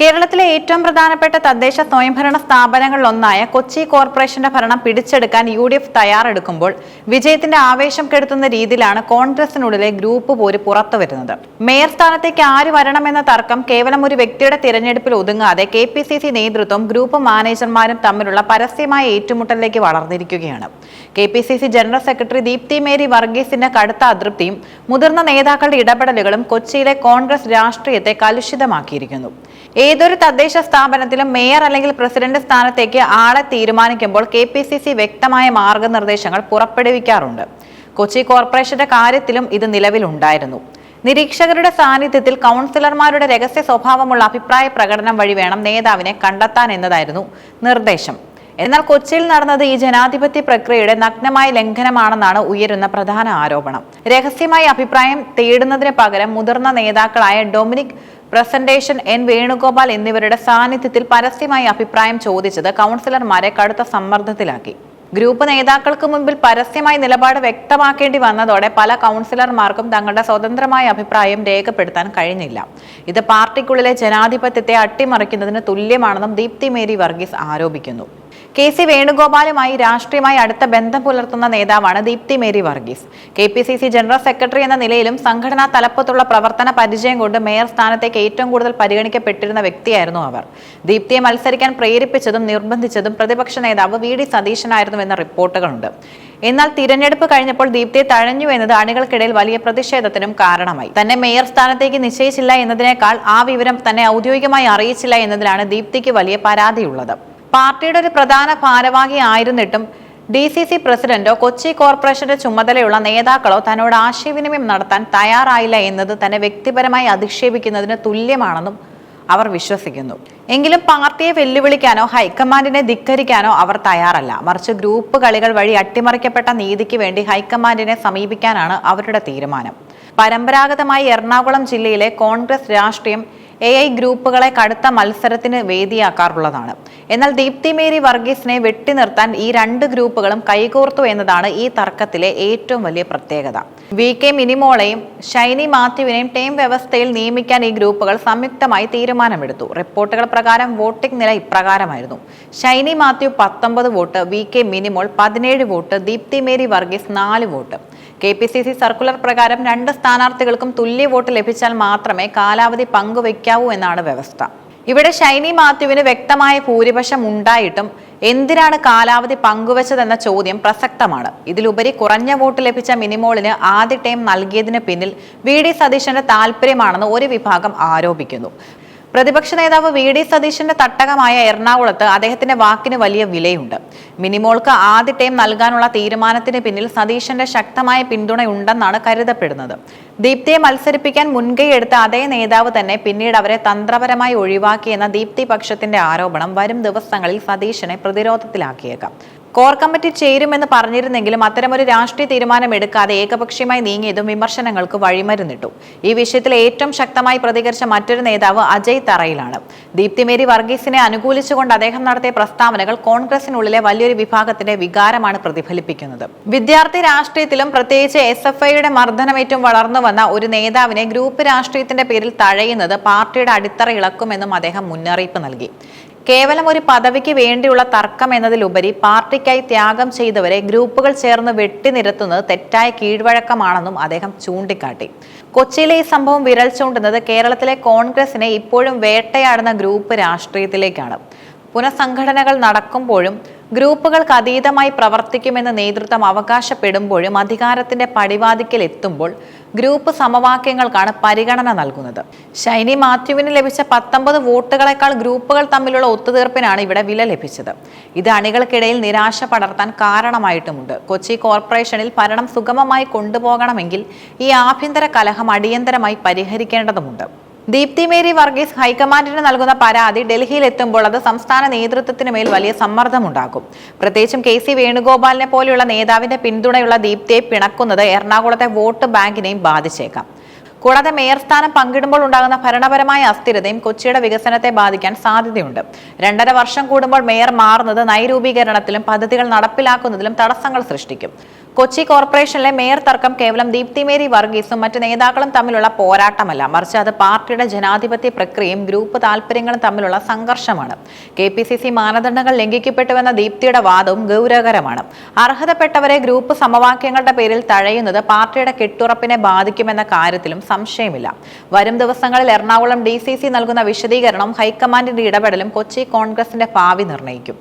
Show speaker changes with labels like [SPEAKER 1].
[SPEAKER 1] കേരളത്തിലെ ഏറ്റവും പ്രധാനപ്പെട്ട തദ്ദേശ സ്വയംഭരണ സ്ഥാപനങ്ങളിലൊന്നായ കൊച്ചി കോർപ്പറേഷന്റെ ഭരണം പിടിച്ചെടുക്കാൻ യു ഡി എഫ് തയ്യാറെടുക്കുമ്പോൾ വിജയത്തിന്റെ ആവേശം കെടുത്തുന്ന രീതിയിലാണ് കോൺഗ്രസിനുള്ളിലെ ഗ്രൂപ്പ് പോര് പുറത്തു വരുന്നത്. മേയർ സ്ഥാനത്തേക്ക് ആര് വരണമെന്ന തർക്കം കേവലം ഒരു വ്യക്തിയുടെ തിരഞ്ഞെടുപ്പിൽ ഒതുങ്ങാതെ കെ പി സി സി നേതൃത്വം ഗ്രൂപ്പ് മാനേജർമാരും തമ്മിലുള്ള പരസ്യമായ ഏറ്റുമുട്ടലിലേക്ക് വളർന്നിരിക്കുകയാണ്. K P C C general secretary Deepthi Mary വർഗീസിന്റെ കടുത്ത അതൃപ്തിയും മുതിർന്ന നേതാക്കളുടെ ഇടപെടലുകളും കൊച്ചിയിലെ കോൺഗ്രസ് രാഷ്ട്രീയത്തെ കലുഷിതമാക്കിയിരിക്കുന്നു. ഏതൊരു തദ്ദേശ സ്ഥാപനത്തിലും മേയർ അല്ലെങ്കിൽ പ്രസിഡന്റ് സ്ഥാനത്തേക്ക് ആളെ തീരുമാനിക്കുമ്പോൾ കെ പി സി സി വ്യക്തമായ മാർഗനിർദ്ദേശങ്ങൾ പുറപ്പെടുവിക്കാറുണ്ട്. കൊച്ചി കോർപ്പറേഷന്റെ കാര്യത്തിലും ഇത് നിലവിലുണ്ടായിരുന്നു. നിരീക്ഷകരുടെ സാന്നിധ്യത്തിൽ കൗൺസിലർമാരുടെ രഹസ്യ സ്വഭാവമുള്ള അഭിപ്രായ പ്രകടനം വഴി വേണം നേതാവിനെ കണ്ടെത്താൻ എന്നതായിരുന്നു നിർദ്ദേശം. എന്നാൽ കൊച്ചിയിൽ നടന്നത് ഈ ജനാധിപത്യ പ്രക്രിയയുടെ നഗ്നമായ ലംഘനമാണെന്നാണ് ഉയരുന്ന പ്രധാന ആരോപണം. രഹസ്യമായി അഭിപ്രായം തേടുന്നതിന് പകരം മുതിർന്ന നേതാക്കളായ ഡൊമിനിക് പ്രസന്റേഷൻ എൻ വേണുഗോപാൽ എന്നിവരുടെ സാന്നിധ്യത്തിൽ പരസ്യമായി അഭിപ്രായം ചോദിച്ചത് കൗൺസിലർമാരെ കടുത്ത സമ്മർദ്ദത്തിലാക്കി. ഗ്രൂപ്പ് നേതാക്കൾക്ക് മുമ്പിൽ പരസ്യമായി നിലപാട് വ്യക്തമാക്കേണ്ടി വന്നതോടെ പല കൗൺസിലർമാർക്കും തങ്ങളുടെ സ്വതന്ത്രമായ അഭിപ്രായം രേഖപ്പെടുത്താൻ കഴിഞ്ഞില്ല. ഇത് പാർട്ടിക്കുള്ളിലെ ജനാധിപത്യത്തെ അട്ടിമറിക്കുന്നതിന് തുല്യമാണെന്നും ദീപ്തി മേരി വർഗീസ് ആരോപിക്കുന്നു. കെ സി വേണുഗോപാലുമായി രാഷ്ട്രീയമായി അടുത്ത ബന്ധം പുലർത്തുന്ന നേതാവാണ് Deepthi Mary Varghese. K P C C general secretary എന്ന നിലയിലും സംഘടനാ തലപ്പത്തുള്ള പ്രവർത്തന പരിചയം കൊണ്ട് മേയർ സ്ഥാനത്തേക്ക് ഏറ്റവും കൂടുതൽ പരിഗണിക്കപ്പെട്ടിരുന്ന വ്യക്തിയായിരുന്നു അവർ. ദീപ്തിയെ മത്സരിക്കാൻ പ്രേരിപ്പിച്ചതും നിർബന്ധിച്ചതും പ്രതിപക്ഷ നേതാവ് വി ഡി സതീശനായിരുന്നുവെന്ന റിപ്പോർട്ടുകളുണ്ട്. എന്നാൽ തിരഞ്ഞെടുപ്പ് കഴിഞ്ഞപ്പോൾ ദീപ്തിയെ തഴഞ്ഞു എന്നത് അണികൾക്കിടയിൽ വലിയ പ്രതിഷേധത്തിനും കാരണമായി. തന്നെ മേയർ സ്ഥാനത്തേക്ക് നിശ്ചയിച്ചില്ല എന്നതിനേക്കാൾ ആ വിവരം തന്നെ ഔദ്യോഗികമായി അറിയിച്ചില്ല എന്നതിലാണ് ദീപ്തിക്ക് വലിയ പരാതിയുള്ളത്. പാർട്ടിയുടെ ഒരു പ്രധാന ഭാരവാഹി ആയിരുന്നിട്ടും ഡി സി സി പ്രസിഡന്റോ കൊച്ചി കോർപ്പറേഷന്റെ ചുമതലയുള്ള നേതാക്കളോ തന്നോട് ആശയവിനിമയം നടത്താൻ തയ്യാറായില്ല എന്നത് തന്നെ വ്യക്തിപരമായി അധിക്ഷേപിക്കുന്നതിന് തുല്യമാണെന്നും അവർ വിശ്വസിക്കുന്നു. എങ്കിലും പാർട്ടിയെ വെല്ലുവിളിക്കാനോ ഹൈക്കമാൻഡിനെ ധിക്കരിക്കാനോ അവർ തയ്യാറല്ല. മറിച്ച് ഗ്രൂപ്പ് കളികൾ വഴി അട്ടിമറിക്കപ്പെട്ട നീതിക്ക് വേണ്ടി ഹൈക്കമാൻഡിനെ സമീപിക്കാനാണ് അവരുടെ തീരുമാനം. പരമ്പരാഗതമായി എറണാകുളം ജില്ലയിലെ കോൺഗ്രസ് രാഷ്ട്രീയം എ ഐ ഗ്രൂപ്പുകളെ കടുത്ത മത്സരത്തിന് വേദിയാക്കാറുള്ളതാണ്. എന്നാൽ ദീപ്തി മേരി വർഗീസിനെ വെട്ടി നിർത്താൻ ഈ രണ്ട് ഗ്രൂപ്പുകളും കൈകോർത്തു എന്നതാണ് ഈ തർക്കത്തിലെ ഏറ്റവും വലിയ പ്രത്യേകത. വി കെ മിനിമോളെയും ഷൈനി മാത്യുവിനെയും ടീം വ്യവസ്ഥയിൽ നിയമിക്കാൻ ഈ ഗ്രൂപ്പുകൾ സംയുക്തമായി തീരുമാനമെടുത്തു. റിപ്പോർട്ടുകൾ പ്രകാരം വോട്ടിംഗ് നില ഇപ്രകാരമായിരുന്നു. ഷൈനി മാത്യു പത്തൊമ്പത് വോട്ട് വി കെ മിനിമോൾ പതിനേഴ് വോട്ട് ദീപ്തി മേരി വർഗീസ് നാല് vote. K P C C circular പ്രകാരം രണ്ട് സ്ഥാനാർത്ഥികൾക്കും തുല്യ വോട്ട് ലഭിച്ചാൽ മാത്രമേ കാലാവധി പങ്കുവയ്ക്കാവൂ എന്നാണ് വ്യവസ്ഥ. ഇവിടെ ഷൈനി മാത്യുവിന് വ്യക്തമായ ഭൂരിപക്ഷം ഉണ്ടായിട്ടും എന്തിനാണ് കാലാവധി പങ്കുവച്ചതെന്ന ചോദ്യം പ്രസക്തമാണ്. ഇതിലുപരി കുറഞ്ഞ വോട്ട് ലഭിച്ച മിനിമോളിന് ആദ്യ ടൈം നൽകിയതിന് പിന്നിൽ വി ഡി സതീശന്റെ താല്പര്യമാണെന്ന് ഒരു വിഭാഗം ആരോപിക്കുന്നു. പ്രതിപക്ഷ നേതാവ് വി ഡി സതീശന്റെ തട്ടകമായ എറണാകുളത്ത് അദ്ദേഹത്തിന്റെ വാക്കിന് വലിയ വിലയുണ്ട്. മിനിമോൾക്ക് ആദ്യ ടൈം നൽകാനുള്ള തീരുമാനത്തിന് പിന്നിൽ സതീശന്റെ ശക്തമായ പിന്തുണയുണ്ടെന്നാണ് കരുതപ്പെടുന്നത്. ദീപ്തിയെ മത്സരിപ്പിക്കാൻ മുൻകൈ എടുത്ത അതേ നേതാവ് തന്നെ പിന്നീട് അവരെ തന്ത്രപരമായി ഒഴിവാക്കിയെന്ന ദീപ്തി പക്ഷത്തിന്റെ ആരോപണം വരും ദിവസങ്ങളിൽ സതീശനെ പ്രതിരോധത്തിലാക്കിയേക്കാം. കോർ കമ്മിറ്റി ചേരുമെന്ന് പറഞ്ഞിരുന്നെങ്കിലും അത്തരമൊരു രാഷ്ട്രീയ തീരുമാനം എടുക്കാതെ ഏകപക്ഷീയമായി നീങ്ങിയതും വിമർശനങ്ങൾക്ക് വഴിമരുന്നിട്ടു. ഈ വിഷയത്തിൽ ഏറ്റവും ശക്തമായി പ്രതികരിച്ച മറ്റൊരു നേതാവ് അജയ് തറയിലാണ്. ദീപ്തിമേരി വർഗീസിനെ അനുകൂലിച്ചുകൊണ്ട് അദ്ദേഹം നടത്തിയ പ്രസ്താവനകൾ കോൺഗ്രസിനുള്ളിലെ വലിയൊരു വിഭാഗത്തിന്റെ വികാരമാണ് പ്രതിഫലിപ്പിക്കുന്നത്. വിദ്യാർത്ഥി രാഷ്ട്രീയത്തിലും പ്രത്യേകിച്ച് എസ് എഫ് ഐയുടെ മർദ്ദനമേറ്റവും വളർന്നു വന്ന ഒരു നേതാവിനെ ഗ്രൂപ്പ് രാഷ്ട്രീയത്തിന്റെ പേരിൽ തഴയുന്നത് പാർട്ടിയുടെ അടിത്തറ ഇളക്കുമെന്നും അദ്ദേഹം മുന്നറിയിപ്പ് നൽകി. കേവലം ഒരു പദവിക്ക് വേണ്ടിയുള്ള തർക്കം എന്നതിലുപരി പാർട്ടിക്കായി ത്യാഗം ചെയ്തവരെ ഗ്രൂപ്പുകൾ ചേർന്ന് വെട്ടിനിരത്തുന്നത് തെറ്റായ കീഴ്വഴക്കമാണെന്നും അദ്ദേഹം ചൂണ്ടിക്കാട്ടി. കൊച്ചിയിലെ ഈ സംഭവം വിരൽ ചൂണ്ടുന്നത് കേരളത്തിലെ കോൺഗ്രസിനെ ഇപ്പോഴും വേട്ടയാടുന്ന ഗ്രൂപ്പ് രാഷ്ട്രീയത്തിലേക്കാണ്. പുനഃസംഘടനകൾ നടക്കുമ്പോഴും ഗ്രൂപ്പുകൾക്ക് അതീതമായി പ്രവർത്തിക്കുമെന്ന് നേതൃത്വം അവകാശപ്പെടുമ്പോഴും അധികാരത്തിന്റെ പടിവാതിക്കൽ എത്തുമ്പോൾ ഗ്രൂപ്പ് സമവാക്യങ്ങൾക്കാണ് പരിഗണന നൽകുന്നത്. ഷൈനി മാത്യുവിന് ലഭിച്ച പത്തൊമ്പത് വോട്ടുകളെക്കാൾ ഗ്രൂപ്പുകൾ തമ്മിലുള്ള ഒത്തുതീർപ്പിനാണ് ഇവിടെ വില ലഭിച്ചത്. ഇത് അണികൾക്കിടയിൽ നിരാശ പടർത്താൻ കാരണമായിട്ടുമുണ്ട്. കൊച്ചി കോർപ്പറേഷനിൽ ഭരണം സുഗമമായി കൊണ്ടുപോകണമെങ്കിൽ ഈ ആഭ്യന്തര കലഹം അടിയന്തരമായി പരിഹരിക്കേണ്ടതുണ്ട് ദീപ്തി മേരി വർഗീസ് ഹൈക്കമാൻഡിന് നൽകുന്ന പരാതി ഡൽഹിയിൽ എത്തുമ്പോൾ അത് സംസ്ഥാന നേതൃത്വത്തിന് മേൽ വലിയ സമ്മർദ്ദമുണ്ടാകും പ്രത്യേകിച്ചും കെ സി വേണുഗോപാലിനെ പോലെയുള്ള നേതാവിന്റെ പിന്തുണയുള്ള ദീപ്തിയെ പിണക്കുന്നത് എറണാകുളത്തെ വോട്ട് ബാങ്കിനെയും ബാധിച്ചേക്കാം. കൂടാതെ മേയർ സ്ഥാനം പങ്കിടുമ്പോൾ ഉണ്ടാകുന്ന ഭരണപരമായ അസ്ഥിരതയും കൊച്ചിയുടെ വികസനത്തെ ബാധിക്കാൻ സാധ്യതയുണ്ട്. രണ്ടര വർഷം കൂടുമ്പോൾ മേയർ മാറുന്നത് നയരൂപീകരണത്തിലും പദ്ധതികൾ നടപ്പിലാക്കുന്നതിലും തടസ്സങ്ങൾ സൃഷ്ടിക്കും. കൊച്ചി കോർപ്പറേഷനിലെ മേയർ തർക്കം കേവലം ദീപ്തി മേരി വർഗീസും മറ്റ് നേതാക്കളും തമ്മിലുള്ള പോരാട്ടമല്ല. മറിച്ച് അത് പാർട്ടിയുടെ ജനാധിപത്യ പ്രക്രിയയും ഗ്രൂപ്പ് താൽപര്യങ്ങളും തമ്മിലുള്ള സംഘർഷമാണ്. കെ പി സി സി മാനദണ്ഡങ്ങൾ ലംഘിക്കപ്പെട്ടുവെന്ന ദീപ്തിയുടെ വാദവും ഗൗരവകരമാണ്. അർഹതപ്പെട്ടവരെ ഗ്രൂപ്പ് സമവാക്യങ്ങളുടെ പേരിൽ തഴയുന്നത് പാർട്ടിയുടെ കെട്ടുറപ്പിനെ ബാധിക്കുമെന്ന കാര്യത്തിലും സംശയമില്ല. വരും ദിവസങ്ങളിൽ എറണാകുളം ഡി നൽകുന്ന വിശദീകരണം ഹൈക്കമാൻഡിന്റെ ഇടപെടലും കൊച്ചി കോൺഗ്രസിന്റെ ഭാവി നിർണയിക്കും